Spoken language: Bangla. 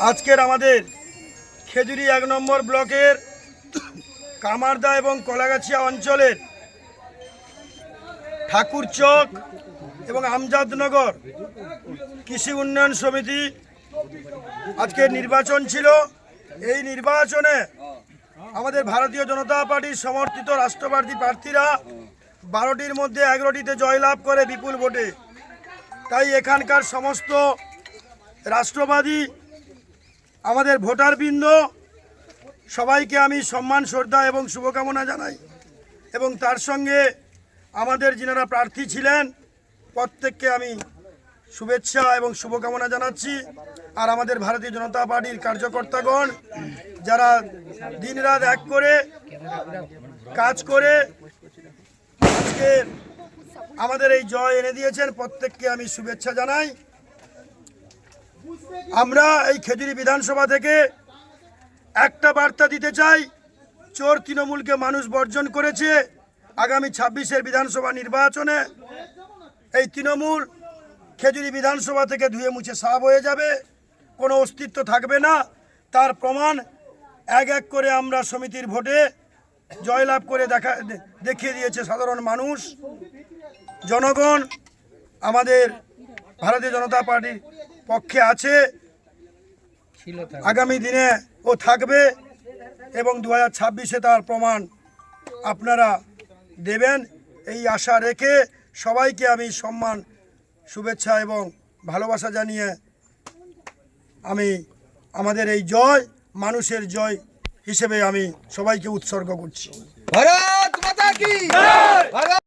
আজকের আমাদের খেজুরি এক নম্বর ব্লকের কামারদা এবং কলাগাছিয়া অঞ্চলের ঠাকুরচক এবং আমজাদনগর কৃষি উন্নয়ন সমিতি আজকের নির্বাচন ছিল। এই নির্বাচনে আমাদের ভারতীয় জনতা পার্টির সমর্থিত রাষ্ট্রবাদী প্রার্থীরা বারোটির মধ্যে এগারোটিতে জয়লাভ করে বিপুল ভোটে। তাই এখানকার সমস্ত রাষ্ট্রবাদী আমাদের ভোটারবৃন্দ, সবাইকে আমি সম্মান, শ্রদ্ধা এবং শুভকামনা জানাই। এবং তার সঙ্গে আমাদের যিনারা প্রার্থী ছিলেন, প্রত্যেককে আমি শুভেচ্ছা এবং শুভকামনা জানাচ্ছি। আর আমাদের ভারতীয় জনতা পার্টির কার্যকর্তাগণ, যারা দিনরাত এক করে কাজ করে, আজকে আমাদের এই জয় এনে দিয়েছেন, প্রত্যেককে আমি শুভেচ্ছা জানাই। আমরা এই খেজুরি বিধানসভা থেকে একটা বার্তা দিতে চাই, চোর তৃণমূলকে মানুষ বর্জন করেছে আগামী ছাব্বিশের বিধানসভা নির্বাচনে। এই তৃণমূল খেজুরি বিধানসভা থেকে ধুয়ে মুছে সাফ হয়ে যাবে, কোনো অস্তিত্ব থাকবে না। তার প্রমাণ এক এক করে আমরা সমিতির ভোটে জয়লাভ করে দেখা, দেখিয়ে দিয়েছে সাধারণ মানুষ। জনগণ, আমাদের ভারতীয় জনতা পার্টির পক্ষে আছে। আগামী দিনে ও থাকবে এবং দু হাজার ছাব্বিশে তার প্রমাণ আপনারা দেবেন। এই আশা রেখে সবাইকে আমি সম্মান শুভেচ্ছা এবং ভালোবাসা জানিয়ে আমি আমাদের এই জয় মানুষের জয় হিসেবে আমি সবাইকে উৎসর্গ করছি। ভারত মাতা কি? ভারত